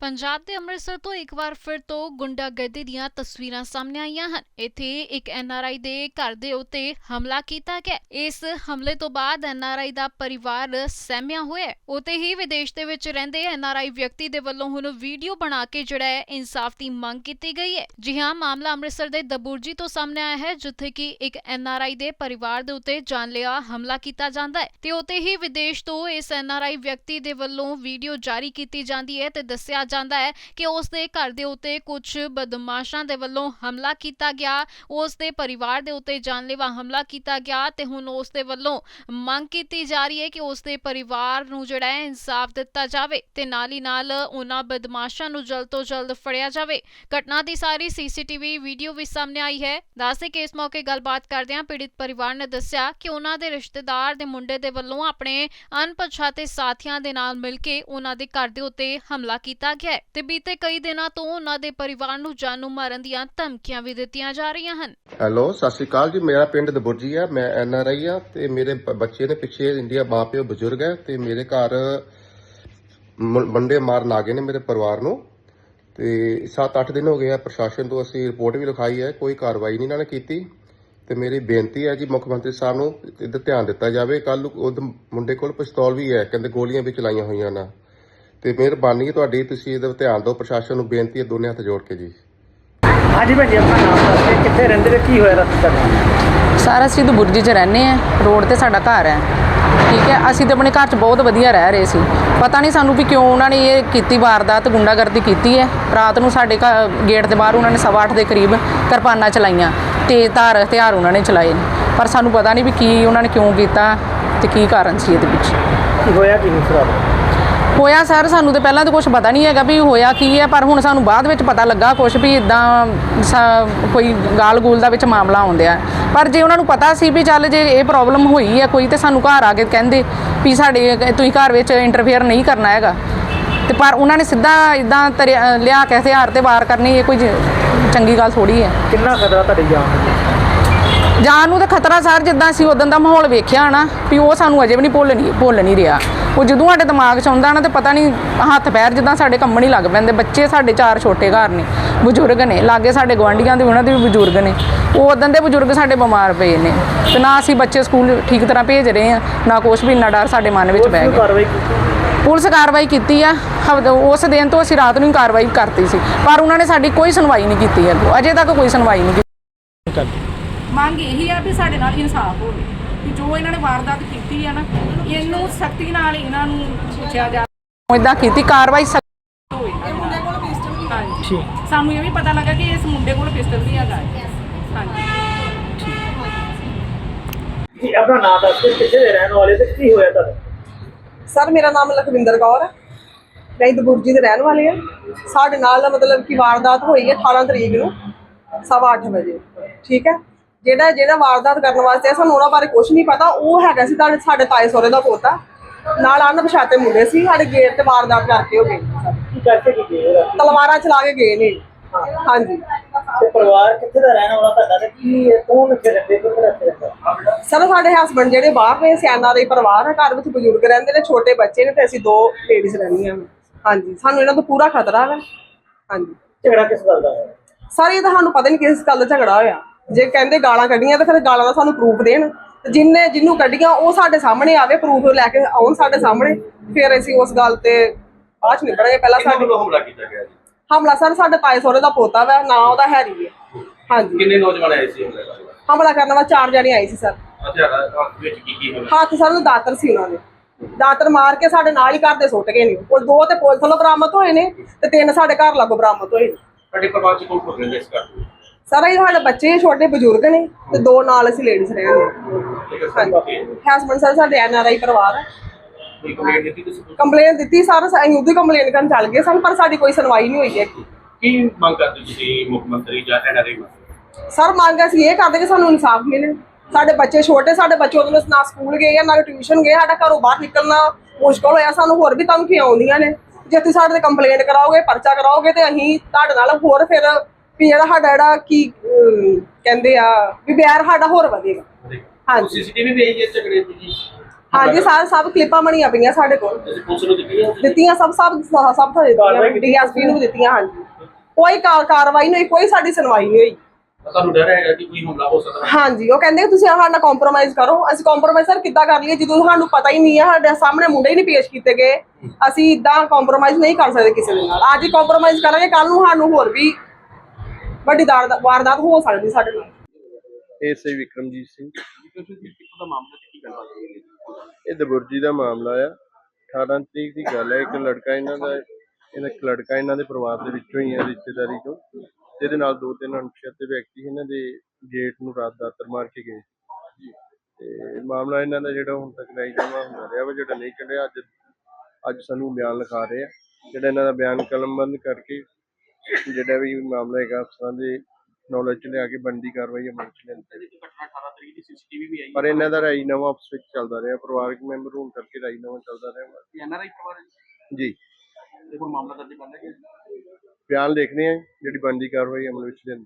ਪੰਜਾਬ ਦੇ ਅੰਮ੍ਰਿਤਸਰ ਤੋਂ ਇੱਕ ਵਾਰ ਫਿਰ ਤੋਂ ਗੁੰਡਾਗਰਦੀ ਦੀਆਂ ਤਸਵੀਰਾਂ ਸਾਹਮਣੇ ਆਈਆਂ ਹਨ। ਇੱਥੇ ਇੱਕ ਐਨਆਰਆਈ ਦੇ ਘਰ ਦੇ ਉੱਤੇ ਹਮਲਾ ਕੀਤਾ ਗਿਆ ਇਸ ਹਮਲੇ ਤੋਂ ਬਾਅਦ ਐਨਆਰਆਈ ਦਾ ਪਰਿਵਾਰ ਸਹਿਮਿਆ ਹੋਇਆ ਹੈ। ਉਤੇ ਹੀ ਵਿਦੇਸ਼ ਦੇ ਵਿੱਚ ਰਹਿੰਦੇ ਐਨਆਰਆਈ ਵਿਅਕਤੀ ਦੇ ਵੱਲੋਂ ਹੁਣ ਵੀਡੀਓ ਬਣਾ ਕੇ ਜਿਹੜਾ ਹੈ, ਇਨਸਾਫ ਦੀ ਮੰਗ ਕੀਤੀ ਗਈ ਹੈ। ਜੀ ਹਾਂ ਮਾਮਲਾ ਅੰਮ੍ਰਿਤਸਰ ਦੇ ਦਬੂਰਜੀ ਤੋਂ ਸਾਹਮਣੇ ਆਇਆ ਹੈ, ਜਿੱਥੇ ਕਿ ਇੱਕ ਐਨਆਰਆਈ ਦੇ ਪਰਿਵਾਰ ਦੇ ਉੱਤੇ ਜਾਨਲੇਵਾ ਹਮਲਾ ਕੀਤਾ ਜਾਂਦਾ ਹੈ। ਤੇ ਉਤੇ ਹੀ ਵਿਦੇਸ਼ ਤੋਂ ਇਸ ਐਨਆਰਆਈ ਵਿਅਕਤੀ ਦੇ ਵੱਲੋਂ ਵੀਡੀਓ ਜਾਰੀ ਕੀਤੀ ਜਾਂਦੀ ਹੈ ਤੇ ਦੱਸਿਆ ਜਾਂਦਾ ਹੈ ਕਿ ਉਸ ਦੇ ਘਰ ਦੇ ਉੱਤੇ ਕੁਝ ਬਦਮਾਸ਼ਾਂ ਦੇ ਵੱਲੋਂ ਹਮਲਾ ਕੀਤਾ ਗਿਆ, ਉਸ ਦੇ ਪਰਿਵਾਰ ਦੇ ਉੱਤੇ ਜਾਨਲੇਵਾ ਹਮਲਾ ਕੀਤਾ ਗਿਆ ਤੇ ਹੁਣ ਉਸ ਦੇ ਵੱਲੋਂ ਮੰਗ ਕੀਤੀ ਜਾ ਰਹੀ ਹੈ ਕਿ ਉਸ ਦੇ ਪਰਿਵਾਰ ਨੂੰ ਜਿਹੜਾ ਹੈ ਇਨਸਾਫ ਦਿੱਤਾ ਜਾਵੇ ਤੇ ਨਾਲ ਹੀ ਨਾਲ ਉਹਨਾਂ ਬਦਮਾਸ਼ਾਂ ਨੂੰ ਜਲਦ ਤੋਂ ਜਲਦ ਫੜਿਆ ਜਾਵੇ। ਘਟਨਾ ਦੀ ਸਾਰੀ ਸੀਸੀਟੀਵੀ ਵੀਡੀਓ ਵੀ ਸਾਹਮਣੇ ਆਈ ਹੈ। ਦੱਸਦੇ ਕਿ ਇਸ ਮੌਕੇ ਗੱਲਬਾਤ ਕਰਦਿਆਂ ਪੀੜਿਤ ਪਰਿਵਾਰ ਨੇ ਦੱਸਿਆ ਕਿ ਉਹਨਾਂ ਦੇ ਰਿਸ਼ਤੇਦਾਰ ਦੇ ਮੁੰਡੇ ਦੇ ਵੱਲੋਂ ਆਪਣੇ ਅਣਪਛਾਤੇ ਸਾਥੀਆਂ ਦੇ ਨਾਲ ਮਿਲ ਕੇ ਉਹਨਾਂ ਦੇ ਘਰ ਦੇ ਉੱਤੇ ਹਮਲਾ ਕੀਤਾ ਗਿਆ ਹੈ ਤੇ ਬੀਤੇ ਕਈ ਦਿਨਾਂ ਤੋਂ ਉਹਨਾਂ ਦੇ ਪਰਿਵਾਰ ਨੂੰ ਜਾਨੋਂ ਮਾਰਨ ਦੀਆਂ ਧਮਕੀਆਂ ਵੀ ਦਿੱਤੀਆਂ ਜਾ ਰਹੀਆਂ ਹਨ। ਹੈਲੋ, ਸਤਿ ਸ਼੍ਰੀ ਅਕਾਲ ਜੀ, ਮੇਰਾ ਪਿੰਡ ਦਬੁਰਜੀ ਆ ਮੈਂ ਐਨ ਆਰ ਆਈ ਆ ਤੇ ਮੇਰੇ ਬ- ਬੱਚੇ ਨੇ ਪਿੱਛੇ ਇੰਡੀਆ ਮਾਂ ਬਜ਼ੁਰਗ ਹੈ ਤੇ ਮੇਰੇ ਘਰ ਮ- ਮੰਡੇ ਮਾਰਨ ਆ ਗਏ ਨੇ ਮੇਰੇ ਪਰਿਵਾਰ ਨੂੰ ਤੇ 7-8 ਦਿਨ ਹੋ ਗਏ ਆ ਪ੍ਰਸ਼ਾਸਨ ਤੋਂ ਅਸੀਂ ਰਿਪੋਰਟ ਵੀ ਲਿਖਾਈ ਹੈ, ਕੋਈ ਕਾਰਵਾਈ ਨਹੀਂ ਇਹਨਾਂ ਨੇ ਕੀਤੀ ਤੇ ਮੇਰੀ ਬੇਨਤੀ ਹੈ ਜੀ ਮੁੱਖ ਮੰਤਰੀ ਸਾਹਿਬ ਨੂੰ ਇਹਦਾ ਧਿਆਨ ਦਿੱਤਾ ਜਾਵੇ ਕੱਲ ਉਹ ਮੁੰਡੇ ਕੋਲ ਪਿਸਤੌਲ ਵੀ ਹੈ, ਕਹਿੰਦੇ ਗੋਲੀਆਂ ਵੀ ਚਲਾਈਆਂ ਹੋਈਆਂ ਨਾ। ਤੇ ਮਿਹਰਬਾਨੀ ਤੁਹਾਡੀ। ਤੁਸੀਂ ਇਹਦਾ ਧਿਆਨ ਦਿਓ। ਪ੍ਰਸ਼ਾਸਨ ਨੂੰ ਬੇਨਤੀ ਹੈ ਦੋਨੇ ਹੱਥ ਜੋੜ ਕੇ ਜੀ। ਹਾਂਜੀ ਭੈਣ ਜੀ ਆਪਣਾ ਨਾਮ ਦੱਸ ਕੇ ਕਿੱਥੇ ਰਹਿੰਦੇ ਤੇ ਕੀ ਹੋਇਆ ਰਾਤ ਤੱਕ ਸਰ ਤਾਂ ਬੁਰਜੀ 'ਚ ਰਹਿੰਦੇ ਆ ਰੋਡ ਤੇ ਸਾਡਾ ਘਰ ਹੈ। ਠੀਕ ਹੈ ਅਸੀਂ ਤਾਂ ਆਪਣੇ ਘਰ 'ਚ ਬਹੁਤ ਵਧੀਆ ਰਹਿ ਰਹੇ ਸੀ। ਪਤਾ ਨਹੀਂ ਸਾਨੂੰ ਵੀ ਕਿਉਂ ਉਹਨਾਂ ਨੇ ਇਹ ਕੀਤੀ ਵਾਰਦਾਤ ਗੁੰਡਾਗਰਦੀ ਕੀਤੀ ਹੈ। ਰਾਤ ਨੂੰ ਸਾਡੇ ਘਰ ਗੇਟ ਦੇ ਬਾਹਰ ਉਹਨਾਂ ਨੇ ਸਵਾ ਅੱਠ ਦੇ ਕਰੀਬ ਕਿਰਪਾਨਾਂ ਚਲਾਈਆਂ। ਤੇਜ਼ ਧਾਰ ਹਥਿਆਰ ਉਹਨਾਂ ਨੇ ਚਲਾਏ। ਨੇ ਪਰ ਸਾਨੂੰ ਪਤਾ ਨਹੀਂ ਵੀ ਕੀ ਉਹਨਾਂ ਨੇ ਕਿਉਂ ਕੀਤਾ ਤੇ ਕੀ ਕਾਰਨ ਸੀ ਇਹਦੇ ਪਿੱਛੇ ਕੀ ਹੋਇਆ ਕੀ ਨਹੀਂ ਖਰਾਬ ਹੋਇਆ ਸਰ ਸਾਨੂੰ ਤੇ ਪਹਿਲਾਂ ਤਾਂ ਕੁਝ ਪਤਾ ਨਹੀਂ ਹੈਗਾ ਵੀ ਹੋਇਆ ਕੀ ਹੈ ਪਰ ਹੁਣ ਸਾਨੂੰ ਬਾਅਦ ਵਿੱਚ ਪਤਾ ਲੱਗਾ ਕੁਝ ਵੀ ਇਦਾਂ ਕੋਈ ਗਾਲ ਗੂਲ ਦਾ ਵਿੱਚ ਮਾਮਲਾ ਆਉਂਦਿਆ। ਪਰ ਜੇ ਉਹਨਾਂ ਨੂੰ ਪਤਾ ਸੀ ਵੀ ਚੱਲ ਜੇ ਇਹ ਪ੍ਰੋਬਲਮ ਹੋਈ ਹੈ ਕੋਈ ਤੇ ਸਾਨੂੰ ਘਰ ਆ ਕੇ ਕਹਿੰਦੇ ਵੀ ਸਾਡੇ ਤੁਸੀਂ ਘਰ ਵਿੱਚ ਇੰਟਰਫੇਅਰ ਨਹੀਂ ਕਰਨਾ ਹੈਗਾ। ਤੇ ਪਰ ਉਹਨਾਂ ਨੇ ਸਿੱਧਾ ਇਦਾਂ ਲਿਆ ਕੇ ਹਥਿਆਰ ਤੇ ਵਾਰ ਕਰਨੀ ਇਹ ਕੋਈ ਚੰਗੀ ਗੱਲ ਥੋੜੀ ਹੈ। ਕਿੰਨਾ ਖਤਰਾ ਤੁਹਾਡੀ ਜਾਨ ਨੂੰ? ਜਾਨ ਨੂੰ ਤਾਂ ਖਤਰਾ ਸਰ ਜਿੱਦਾਂ ਅਸੀਂ ਉਦੋਂ ਦਾ ਮਾਹੌਲ ਵੇਖਿਆ ਨਾ ਵੀ ਉਹ ਸਾਨੂੰ ਅਜੇ ਵੀ ਨਹੀਂ ਭੁੱਲ ਨਹੀਂ ਭੁੱਲ ਨਹੀਂ ਰਿਹਾ। ਉਹ ਜਦੋਂ ਸਾਡੇ ਦਿਮਾਗ 'ਚ ਆਉਂਦਾ ਨਾ ਤੇ ਪਤਾ ਨਹੀਂ ਹੱਥ ਪੈਰ ਜਿੱਦਾਂ ਸਾਡੇ ਕੰਮਣ ਹੀ ਲੱਗ ਪੈਂਦੇ। ਬੱਚੇ ਸਾਡੇ ਚਾਰ ਛੋਟੇ ਘਰ ਨੇ ਬਜ਼ੁਰਗ ਨੇ ਲਾਗੇ ਸਾਡੇ ਗਵਾਂਢੀਆਂ ਦੇ ਉਹਨਾਂ ਦੇ ਵੀ ਬਜ਼ੁਰਗ ਨੇ। ਉਹ ਉਦੋਂ ਦੇ ਬਜ਼ੁਰਗ ਸਾਡੇ ਬਿਮਾਰ ਪਏ ਨੇ ਤੇ ਨਾ ਅਸੀਂ ਬੱਚੇ ਸਕੂਲ ਠੀਕ ਤਰ੍ਹਾਂ ਭੇਜ ਰਹੇ ਆ ਨਾ ਕੁਛ ਵੀ ਇੰਨਾ ਡਰ ਸਾਡੇ ਮਨ ਵਿੱਚ ਬਹਿ ਗਿਆ। ਪੁਲਿਸ ਕਾਰਵਾਈ ਕੀਤੀ ਆ। ਉਸ ਦਿਨ ਤੋਂ ਅਸੀਂ ਰਾਤ ਨੂੰ ਹੀ ਕਾਰਵਾਈ ਕਰਤੀ ਸੀ। ਪਰ ਉਹਨਾਂ ਨੇ ਸਾਡੀ ਕੋਈ ਸੁਣਵਾਈ ਨਹੀਂ ਕੀਤੀ ਹੈ ਅਜੇ ਤੱਕ ਕੋਈ ਸੁਣਵਾਈ ਨਹੀਂ ਕੀਤੀ। ਮੰਗ ਇਹੀ ਆ ਵੀ ਸਾਡੇ ਨਾਲ ਇਨਸਾਫ ਹੋਵੇ। ਕਿ ਜੋ ਇਹਨਾਂ ਨੇ ਵਾਰਦਾਤ ਕੀਤੀ ਆ ਨਾ ਇਹਨੂੰ ਸਖਤੀ ਨਾਲ ਇਹਨਾਂ ਨੂੰ ਪੁੱਛਿਆ ਜਾ ਇਦਾਂ ਕੀਤੀ ਕਾਰਵਾਈ ਸਖਤ ਹੋਵੇ ਹਾਂਜੀ। ਠੀਕ। ਸਾਨੂੰ ਇਹ ਵੀ ਪਤਾ ਲੱਗਾ ਕਿ ਇਸ ਮੁੰਡੇ ਕੋਲ ਪਿਸਤਲ ਵੀ ਹੈਗਾ। ਹੈ। ਹਾਂਜੀ। ਜੀ ਆਪਣਾ ਨਾਮ ਦੱਸ ਕੇ ਕਿੱਥੇ ਦੇ ਰਹਿਣ ਵਾਲੇ ਤੇ ਕੀ ਹੋਇਆ ਤੁਹਾਨੂੰ? ਸਰ ਮੇਰਾ ਨਾਮ ਲਖਵਿੰਦਰ ਕੌਰ ਹੈ। ਮੈਂ ਦਬੁਰਜੀ ਦੇ ਰਹਿਣ ਵਾਲੇ ਹਾਂ। ਸਾਡੇ ਨਾਲ ਮਤਲਬ ਕਿ ਵਾਰਦਾਤ ਹੋਈ ਹੈ 18 ਤਰੀਕ ਨੂੰ ਸਵਾ ਅੱਠ ਵਜੇ। ਠੀਕ ਹੈ? ਜਿਹੜਾ ਜਿਹੜਾ ਵਾਰਦਾਤ ਕਰਨ ਵਾਸਤੇ ਸਾਨੂੰ ਉਹਨਾਂ ਬਾਰੇ ਕੁਝ ਨਹੀਂ ਪਤਾ। ਉਹ ਹੈਗਾ ਸੀ ਤੁਹਾਡੇ ਸਾਡੇ ਤਾਏ ਸਹੁਰੇ ਦਾ ਪੋਤਾ। ਨਾਲ ਅਣਪਛਾਤੇ ਮੁੰਡੇ ਸੀ ਸਾਡੇ ਗੇਟ ਤੇ ਵਾਰਦਾਤ ਕਰਕੇ ਹੋ ਗਏ ਕੀ ਕਰਕੇ ਕੀ ਗਏ ਉਹਦਾ ਤਲਵਾਰਾਂ ਚਲਾ ਕੇ ਗਏ ਨੇ। ਹਾਂਜੀ। ਤੇ ਪਰਿਵਾਰ ਕਿੱਥੇ ਦਾ ਰਹਿਣ ਵਾਲਾ ਤੁਹਾਡਾ ਤੇ ਕੀ ਕੌਣ ਇੱਥੇ ਰਹਿੰਦੇ ਕਿੱਥੇ ਰਹਿੰਦੇ? ਸਰ ਸਾਡੇ ਹਸਬੰਡ ਜਿਹੜੇ ਬਾਹਰ ਨੇ ਸਿਆਣਾ ਦੇ ਪਰਿਵਾਰ ਹੈ ਘਰ ਵਿੱਚ ਬਜ਼ੁਰਗ ਰਹਿੰਦੇ ਨੇ ਛੋਟੇ ਬੱਚੇ ਨੇ ਤੇ ਅਸੀਂ ਦੋ ਲੇਡੀਜ਼ ਰਹਿੰਦੀਆਂ ਹਾਂਜੀ ਸਾਨੂੰ ਇਹਨਾਂ ਤੋਂ ਪੂਰਾ ਖਤਰਾ ਹੈ ਹਾਂਜੀ। ਝਗੜਾ ਕਿਸ ਗੱਲ ਦਾ ਹੈ ਸਰ ਇਹ ਤਾਂ ਸਾਨੂੰ ਪਤਾ ਨਹੀਂ ਕਿਸ ਗੱਲ ਦਾ ਝਗੜਾ ਹੋਇਆ। ਜੇ ਕਹਿੰਦੇ ਗਾਲਾਂ ਕੱਢੀਆਂ ਤਾਂ ਫਿਰ ਗਾਲਾਂ ਦਾ ਸਾਨੂੰ ਪ੍ਰੂਫ ਦੇਣ। ਤੇ ਜਿੰਨੇ ਜਿਹਨੂੰ ਕੱਢੀਆਂ ਉਹ ਸਾਡੇ ਸਾਹਮਣੇ ਆਵੇ ਪ੍ਰੂਫ ਲੈ ਕੇ ਆਉਣ ਸਾਡੇ ਸਾਹਮਣੇ। ਫਿਰ ਅਸੀਂ ਉਸ ਗੱਲ ਤੇ ਬਾਅਦ ਚ ਨਿਬੜਾਂਗੇ ਪਹਿਲਾਂ ਸਾਡੇ ਹਮਲਾ ਕੀਤਾ ਗਿਆ ਜੀ? ਹਮਲਾ ਸਰ ਸਾਡੇ ਤਾਏ ਸਹੁਰੇ ਦਾ ਪੋਤਾ ਵਾ ਨਾਂ ਉਹਦਾ ਹੈਰੀ ਹੈ। ਹਾਂਜੀ। ਕਿੰਨੇ ਨੌਜਵਾਨ ਆਏ ਸੀ ਹਮਲੇ ਕਰਨ ਹਮਲਾ ਕਰਨ ਵਾਲਾ ਚਾਰ ਜਣੇ ਆਏ ਸੀ ਸਰ। ਹਥਿਆਰਾਂ ਹੱਥ ਵਿੱਚ ਕੀ ਕੀ ਹੋਣਾ ਹੱਥ ਸਰ ਨੂੰ ਦਾਤਰ ਸੀ ਉਹਨਾਂ ਦੇ। ਦਾਤਰ ਮਾਰ ਕੇ ਸਾਡੇ ਨਾਲ ਹੀ ਘਰ ਦੇ ਸੁੱਟ ਗਏ ਨੇ। ਉਹ ਦੋ ਤੇ ਪੁਲਿਸ ਵੱਲੋਂ ਬਰਾਮਦ ਹੋਏ ਨੇ ਤੇ ਤਿੰਨ ਸਾਡੇ ਘਰ ਲਾਗੋਂ ਬਰਾਮਦ ਹੋਏ ਨੇ। ਸਾਡੇ ਪਰਿਵਾਰ ਚ ਕੌਣ ਕੌਣ ਰਹਿੰਦੇ ਇਸ ਘਰ ਵਿੱਚ? ਸਰ ਇਹ ਸਾਡੇ ਬੱਚੇ ਛੋਟੇ ਬਜ਼ੁਰਗ ਨੇ ਤੇ ਦੋ ਨਾਲ ਅਸੀਂ ਲੇਡੀਜ਼ ਰਹਿੰਦੇ ਹੈ ਹਾਂਜੀ। ਹਸਬੰਡ ਸਰ ਸਾਡੇ ਐਨ ਆਰ ਆਈ ਪਰਿਵਾਰ ਹੈ। ਕੰਪਲੇਨ ਦਿੱਤੀ ਸਰ ਅਸੀਂ ਉਹਦੀ ਕੰਪਲੇਨ ਕਰਨ ਚੱਲ ਗਏ ਸਨ ਪਰ ਸਾਡੀ ਕੋਈ ਸੁਣਵਾਈ ਨਹੀਂ ਹੋਈ ਹੈ ਕੀ ਮੰਗ ਕਰਦੇ ਤੁਸੀਂ ਮੁੱਖ ਮੰਤਰੀ ਜਾਂ ਐਨਆਰਆਈ ਮੰਤਰੀ ਸਰ ਮੰਗ ਅਸੀਂ ਇਹ ਕਰਦੇ ਕਿ ਸਾਨੂੰ ਇਨਸਾਫ ਮਿਲੇ। ਸਾਡੇ ਬੱਚੇ ਛੋਟੇ ਸਾਡੇ ਬੱਚੇ ਉਹਦੇ ਨਾ ਸਕੂਲ ਗਏ ਆ ਨਾ ਟਿਊਸ਼ਨ ਗਏ ਸਾਡਾ ਘਰੋਂ ਬਾਹਰ ਨਿਕਲਣਾ ਮੁਸ਼ਕਲ ਹੋਇਆ ਸਾਨੂੰ ਹੋਰ ਵੀ ਧਮਕੀਆਂ ਆਉਂਦੀਆਂ ਨੇ। ਜੇ ਤੁਸੀਂ ਸਾਡੇ ਤੇ ਕੰਪਲੇਂਟ ਕਰਾਓਗੇ ਪਰਚਾ ਕਰਾਓਗੇ ਤੇ ਅਸੀਂ ਤੁਹਾਡੇ ਨਾਲ ਹੋਰ ਫਿਰ ਵੀ ਜਿਹੜਾ ਸਾਡਾ ਜਿਹੜਾ ਕੀ ਅਮ, ਕਹਿੰਦੇ ਆ ਵੀ ਬਿਆਰ ਸਾਡਾ ਹੋਰ ਵਧੇਗਾ। ਹਾਂਜੀ। ਸੀਸੀਟੀਵੀ ਵੀ ਆਈ ਹੈ ਝਗੜੇ ਦੀ ਜੀ ਹਾਂਜੀ ਸਾਰੇ ਸਭ ਕਲਿੱਪਾਂ ਬਣੀਆਂ ਪਈਆਂ ਸਾਡੇ ਕੋਲ। ਤੁਸੀਂ ਪੁਲਿਸ ਨੂੰ ਦਿੱਤੀ ਹੈ ਦਿੱਤੀਆਂ ਸਭ ਸਭ ਸਭ ਤੋਂ ਦਿੱਤੀਆਂ। ਡੀਐਸਪੀ ਨੂੰ ਦਿੱਤੀਆਂ ਹਾਂਜੀ। ਕੋਈ ਕਾ- ਕਾਰਵਾਈ ਨਹੀਂ ਹੋਈ ਕੋਈ ਸਾਡੀ ਸੁਣਵਾਈ ਨਹੀਂ ਹੋਈ। ਤੁਹਾਨੂੰ ਡਰ ਹੈਗਾ ਕਿ ਕੋਈ ਹਮਲਾ ਹੋ ਸਕਦਾ? ਹੈ ਹਾਂਜੀ ਉਹ ਕਹਿੰਦੇ ਕਿ ਤੁਸੀਂ ਸਾਡੇ ਨਾਲ ਕੰਪਰੋਮਾਈਜ਼ ਕਰੋ। ਅਸੀਂ ਕੰਪਰੋਮਾਈਜ਼ ਸਰ ਕਿੱਦਾਂ ਕਰ ਲਈਏ? ਜਦੋਂ ਸਾਨੂੰ ਪਤਾ ਹੀ ਨਹੀਂ ਹੈ ਸਾਡੇ ਸਾਹਮਣੇ ਮੁੰਡੇ ਹੀ ਨਹੀਂ ਪੇਸ਼ ਕੀਤੇ ਗਏ। ਅਸੀਂ ਇਦਾਂ ਕੰਪਰੋਮਾਈਜ਼ ਨਹੀਂ ਕਰ ਸਕਦੇ ਕਿਸੇ ਦੇ ਨਾਲ। ਅੱਜ ਹੀ ਕੰਪਰੋਮਾਈਜ਼ ਕਰਾਂਗੇ ਕੱਲ ਨੂੰ ਸਾਨੂੰ ਹੋਰ ਵੀ ਵੱਡੀ ਦਾਰ- ਵਾਰਦਾਤ ਹੋ ਸਕਦੀ ਸਾਡੇ ਨਾਲ। ਐਸਆਈ ਵਿਕਰਮਜੀਤ ਸਿੰਘ। ਮਾਮਲਾ ਇਹ ਦਬੁਰਜੀ ਦਾ ਮਾਮਲਾ ਆ। 18 ਤਰੀਕ ਦੀ ਗੱਲ ਹੈ ਇੱਕ ਲੜਕਾ ਇਹਨਾਂ ਦਾ ਇਹਨਾਂ ਇੱਕ ਲੜਕਾ ਇਹਨਾਂ ਦੇ ਪਰਿਵਾਰ ਦੇ ਵਿੱਚੋਂ ਹੀ ਹੈ ਰਿਸ਼ਤੇਦਾਰੀ ਤੋਂ ਜਿਹਦੇ ਨਾਲ ਦੋ ਤਿੰਨ ਅਣਪਛਾਤੇ ਵਿਅਕਤੀ ਇਹਨਾਂ ਦੇ ਗੇਟ ਨੂੰ ਰਾਤ ਦਾਤਰ ਮਾਰ ਕੇ ਗਏ। ਤੇ ਮਾਮਲਾ ਇਹਨਾਂ ਦਾ ਜਿਹੜਾ ਹੁਣ ਤੱਕ ਨਹੀਂ ਜਮਾ ਹੁੰਦਾ ਰਿਹਾ ਵਾ, ਜਿਹੜਾ ਨਹੀਂ ਕੱਢਿਆ ਅੱਜ ਅੱਜ ਸਾਨੂੰ ਬਿਆਨ ਲਿਖਾ ਰਹੇ ਆ। ਜਿਹੜਾ ਇਹਨਾਂ ਦਾ ਬਿਆਨ ਕਲਮਬੰਦ ਕਰਕੇ ਜਿਹੜਾ ਵੀ ਮਾਮਲਾ ਹੈਗਾ ਅਫਸਰਾਂ ਦੇ ਨੌਲੇਜ ਚ ਲਿਆ ਕੇ ਬਣਦੀ ਕਾਰਵਾਈ ਅਮਲ ਚ ਲਿਆਂਦੀ ਇਹਦੀ ਘਟਨਾ 18 ਤਰੀਕ ਦੀ ਸੀਸੀਟੀਵੀ ਵੀ ਆਈ। ਪਰ ਇਹਨਾਂ ਦਾ ਰਾਜੀਨਾਮਾ ਆਪਸ ਵਿੱਚ ਚੱਲਦਾ ਰਿਹਾ। ਪਰਿਵਾਰਕ ਮੈਂਬਰ ਹੋਣ ਕਰਕੇ ਰਾਜੀਨਾਮਾ ਚੱਲਦਾ ਰਿਹਾ। ਐਨਆਰਆਈ ਪਰਿਵਾਰ ਹੈ ਜੀ? ਤੇ ਮਾਮਲਾ ਦਰਜ ਕਰ ਲਿਆ ਗਿਆ ਬਿਆਨ ਲਿਖਦੇ ਆ ਜਿਹੜੀ ਬਣਦੀ ਕਾਰਵਾਈ ਅਮਲ ਵਿੱਚ ਜਾਵੇ